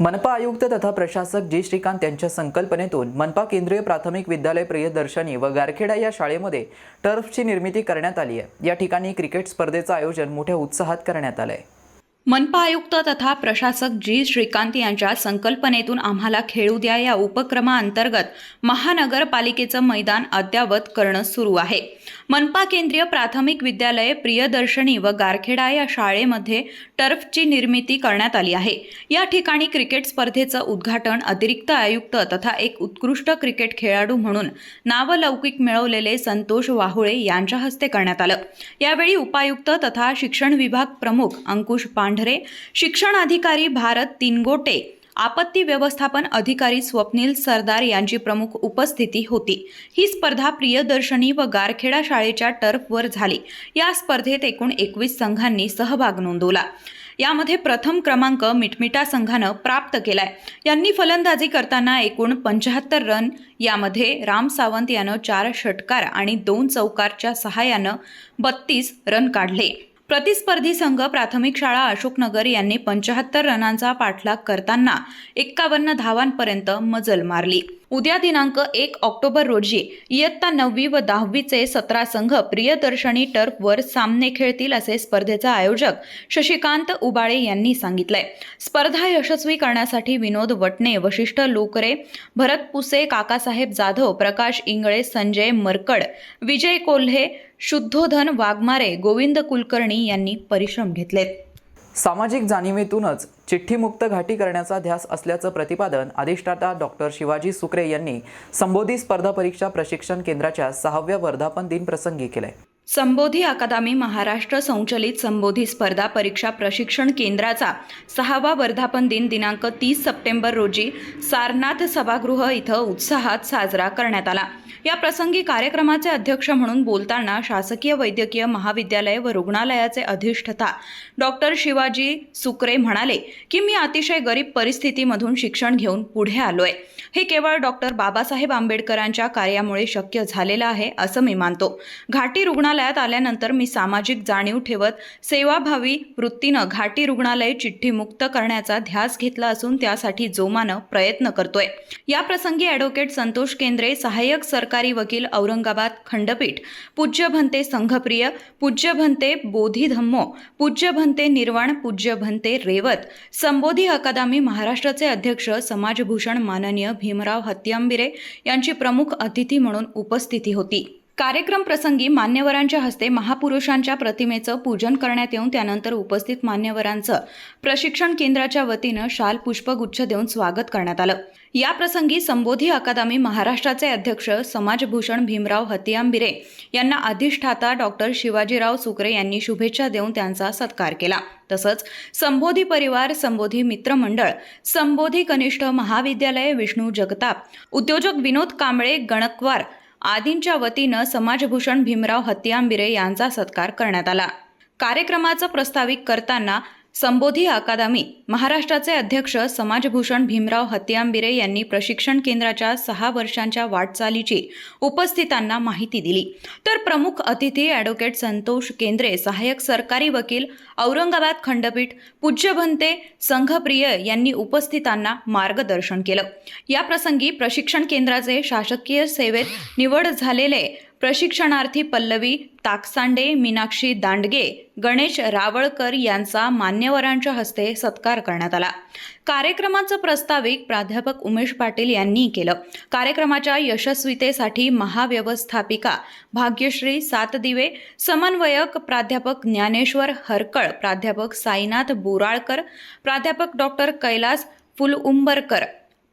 मनपा आयुक्त तथा प्रशासक जी. श्रीकांत यांच्या संकल्पनेतून मनपा केंद्रीय प्राथमिक विद्यालय प्रियदर्शनी व गारखेडा या शाळेमध्ये टर्फची निर्मिती करण्यात आली आहे. या ठिकाणी क्रिकेट स्पर्धेचं आयोजन मोठ्या उत्साहात करण्यात आलं आहे मनपा आयुक्त तथा प्रशासक जी. श्रीकांत यांच्या संकल्पनेतून आम्हाला खेळू द्या या उपक्रमाअंतर्गत महानगरपालिकेचं मैदान अद्यावत करणं सुरू आहे. मनपा केंद्रीय प्राथमिक विद्यालय प्रियदर्शनी व गारखेडा या शाळेमध्ये टर्फची निर्मिती करण्यात आली आहे. या ठिकाणी क्रिकेट स्पर्धेचं उद्घाटन अतिरिक्त आयुक्त तथा एक उत्कृष्ट क्रिकेट खेळाडू म्हणून नावलौकिक मिळवलेले संतोष वाहुळे यांच्या हस्ते करण्यात आलं. यावेळी उपायुक्त तथा शिक्षण विभाग प्रमुख अंकुश पांढरे शिक्षण अधिकारी भारत तिनगोटे आपत्ती व्यवस्थापन अधिकारी स्वप्नील सरदार यांची प्रमुख उपस्थिती होती. ही स्पर्धा प्रियदर्शनी व गारखेडा शाळेच्या टर्फवर झाली. या स्पर्धेत एकूण एकवीस संघांनी सहभाग नोंदवला. यामध्ये प्रथम क्रमांक मिटमिटा संघानं प्राप्त केलाय. यांनी फलंदाजी करताना एकूण पंच्याहत्तर रन यामध्ये राम सावंत यानं चार षटकार आणि दोन चौकारच्या सहाय्यानं बत्तीस रन काढले. प्रतिस्पर्धी संघ प्राथमिक शाळा अशोकनगर यांनी पंचाहत्तर रनांचा पाठलाग करताना एक्कावन्न धावांपर्यंत मजल मारली. उद्या दिनांक एक ऑक्टोबर रोजी इयत्ता नववी व दहावीचे सतरा संघ प्रियदर्शनी टर्फवर सामने खेळतील असे स्पर्धेचा आयोजक शशिकांत उबाळे यांनी सांगितलंय. स्पर्धा यशस्वी करण्यासाठी विनोद वटणे वशिष्ठ लोकरे भरत पुसे काकासाहेब जाधव प्रकाश इंगळे संजय मरकड विजय कोल्हे शुद्धोधन वाघमारे गोविंद कुलकर्णी यांनी परिश्रम घेतलेत. सामाजिक जाणीवेतूनच चिठ्ठीमुक्त घाटी करण्याचा ध्यास असल्याचं प्रतिपादन अधिष्ठाता डॉक्टर शिवाजी सुक्रे यांनी संबोधी स्पर्धा परीक्षा प्रशिक्षण केंद्राच्या सहाव्या वर्धापन दिन प्रसंगी केलंय. संबोधी अकादमी महाराष्ट्र संचलित संबोधी स्पर्धा परीक्षा प्रशिक्षण केंद्राचा सहावा वर्धापन दिन दिनांक तीस सप्टेंबर रोजी सारनाथ सभागृह इथं उत्साहात साजरा करण्यात आला. या प्रसंगी कार्यक्रमाचे अध्यक्ष म्हणून बोलताना शासकीय वैद्यकीय महाविद्यालय व रुग्णालयाचे अधिष्ठता डॉक्टर शिवाजी सुक्रे म्हणाले की मी अतिशय गरीब परिस्थितीमधून शिक्षण घेऊन पुढे आलोय. हे केवळ डॉक्टर बाबासाहेब आंबेडकरांच्या कार्यामुळे शक्य झालेलं आहे असं मी मानतो. घाटी रुग्णालयात आल्यानंतर मी सामाजिक जाणीव ठेवत सेवाभावी वृत्तीनं घाटी रुग्णालय चिठ्ठीमुक्त करण्याचा ध्यास घेतला असून त्यासाठी जोमानं प्रयत्न करतोय. या प्रसंगी ॲडव्होकेट संतोष केंद्रे सहाय्यक सरकारी वकील औरंगाबाद खंडपीठ पूज्य भंते संघप्रिय पूज्य भंते बोधी धम्मो पूज्य भंते निर्वाण पूज्य भंते रेवत संबोधी अकादमी महाराष्ट्राचे अध्यक्ष समाजभूषण माननीय भीमराव हत्यांबिरे यांची प्रमुख अतिथी म्हणून उपस्थिती होती. कार्यक्रम प्रसंगी मान्यवरांच्या हस्ते महापुरुषांच्या प्रतिमेचं पूजन करण्यात येऊन त्यानंतर उपस्थित मान्यवरांचं प्रशिक्षण केंद्राच्या वतीनं शाल पुष्पगुच्छ देऊन स्वागत करण्यात आलं. या प्रसंगी संबोधी अकादमी महाराष्ट्राचे अध्यक्ष समाजभूषण भीमराव हतियांबिरे यांना अधिष्ठाता डॉक्टर शिवाजीराव सुकरे यांनी शुभेच्छा देऊन त्यांचा सत्कार केला. तसंच संबोधी परिवार संबोधी मित्रमंडळ संबोधी कनिष्ठ महाविद्यालय विष्णू जगताप उद्योजक विनोद कांबळे गणकवार आदींच्या वतीनं समाजभूषण भीमराव हत्यांबिरे यांचा सत्कार करण्यात आला. कार्यक्रमाचं प्रस्तावित करताना संबोधी अकादमी महाराष्ट्राचे अध्यक्ष समाजभूषण भीमराव हत्यांबिरे यांनी प्रशिक्षण केंद्राच्या सहा वर्षांच्या वाटचालीची उपस्थितांना माहिती दिली. तर प्रमुख अतिथी ॲडव्होकेट संतोष केंद्रे सहाय्यक सरकारी वकील औरंगाबाद खंडपीठ पूज्य भंते संघप्रिय यांनी उपस्थितांना मार्गदर्शन केलं. या प्रसंगी प्रशिक्षण केंद्राचे शासकीय सेवेत निवड झालेले प्रशिक्षणार्थी पल्लवी ताकसांडे मीनाक्षी दांडगे गणेश रावळकर यांचा मान्यवरांच्या हस्ते सत्कार करण्यात आला. कार्यक्रमाचं प्रस्ताविक प्राध्यापक उमेश पाटील यांनी केलं. कार्यक्रमाच्या यशस्वीतेसाठी महाव्यवस्थापिका भाग्यश्री सातदिवे समन्वयक प्राध्यापक ज्ञानेश्वर हरकळ प्राध्यापक साईनाथ बोराळकर प्राध्यापक डॉक्टर कैलास फुलउंबरकर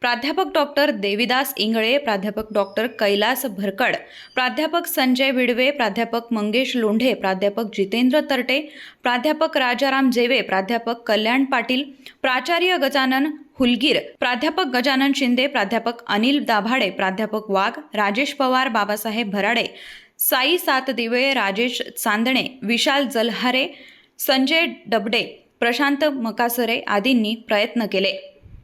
प्राध्यापक डॉक्टर देविदास इंगळे प्राध्यापक डॉक्टर कैलास भरकड प्राध्यापक संजय विडवे प्राध्यापक मंगेश लोंढे प्राध्यापक जितेंद्र तरटे प्राध्यापक राजाराम जेवे प्राध्यापक कल्याण पाटील प्राचार्य गजानन हुलगीर प्राध्यापक गजानन शिंदे प्राध्यापक अनिल दाभाडे प्राध्यापक वाघ राजेश पवार बाबासाहेब भराडे साई सातदिवे राजेश चांदणे विशाल जलहारे संजय डबडे प्रशांत मकासरे आदींनी प्रयत्न केले.